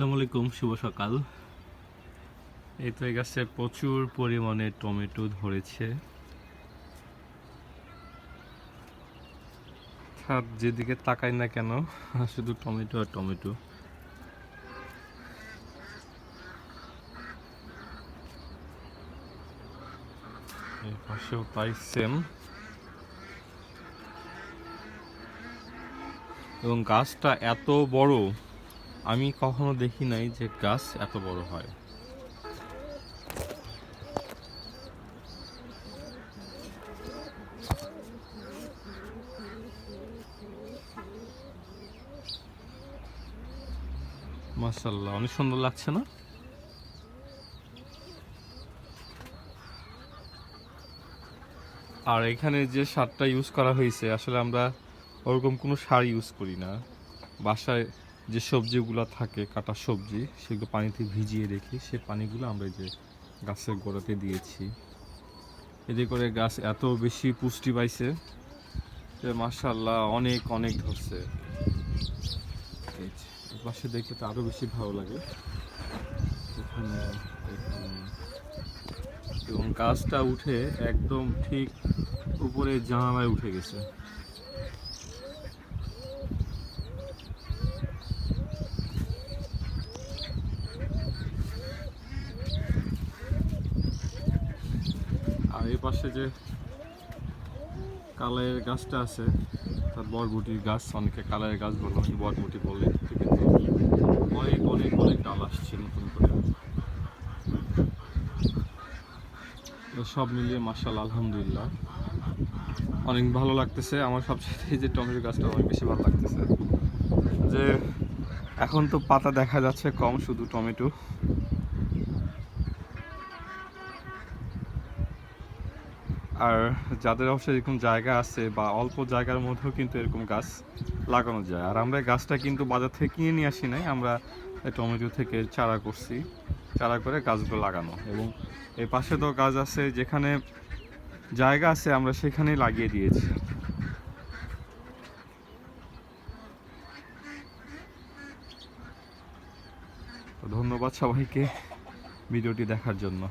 আসসালামু আলাইকুম, শুভ সকাল। এই তো গাছে প্রচুর পরিমাণে টমেটো ধরেছে। আর যেদিকে তাকাই না কেন, শুধু টমেটো আর টমেটো। এই পাশেও তাই সেম এবং গাছটা এত বড় আমি কখনো দেখি নাই যে গাছ এত বড় হয়। মাশাল্লাহ অনেক সুন্দর লাগছে না? আর এখানে যে সারটা ইউজ করা হয়েছে, আসলে আমরা ওরকম কোনো সার ইউজ করি না। বাসায় যে সবজিগুলো থাকে, কাটা সবজি, সেগুলো পানিতে ভিজিয়ে রেখে সে পানিগুলো আমরা যে গাছের গোড়াতে দিয়েছি। এতে করে গাছ এত বেশি পুষ্টি পাইছে যে মাশাল্লাহ অনেক অনেক ধরছে। পাশে দেখলে তো আরও বেশি ভালো লাগে। এবং গাছটা উঠে একদম ঠিক উপরে জানালায় উঠে গেছে। পাশে যে কালাইয়ের গাছটা আছে, তার বরবটির গাছ, অনেকে কালাইয়ের গাছ বলে, অনেকে বরবুটি বলে, কিন্তু অনেক অনেক অনেক ডাল আসছে নতুন করে। সব মিলিয়ে মার্শাল আলহামদুলিল্লাহ। অনেক ভালো লাগতেছে। আমার সবচেয়ে এই যে টমেটো গাছটা অনেক বেশি ভালো লাগতেছে। যে এখন তো পাতা দেখা যাচ্ছে কম, শুধু টমেটো। আর যাদের অবশ্যই এরকম জায়গা আছে বা অল্প জায়গার মধ্যেও কিন্তু এরকম গাছ লাগানো যায়। আর আমরা গাছটা কিন্তু বাজার থেকে কিনে নিয়ে আসি নাই, আমরা টমেটো থেকে চারা করছি, চারা করে গাছগুলো লাগানো। এবং এই পাশে তো গাছ আছে, যেখানে জায়গা আছে, আমরা সেখানেই লাগিয়ে দিয়েছি। ধন্যবাদ সবাইকে ভিডিওটি দেখার জন্য।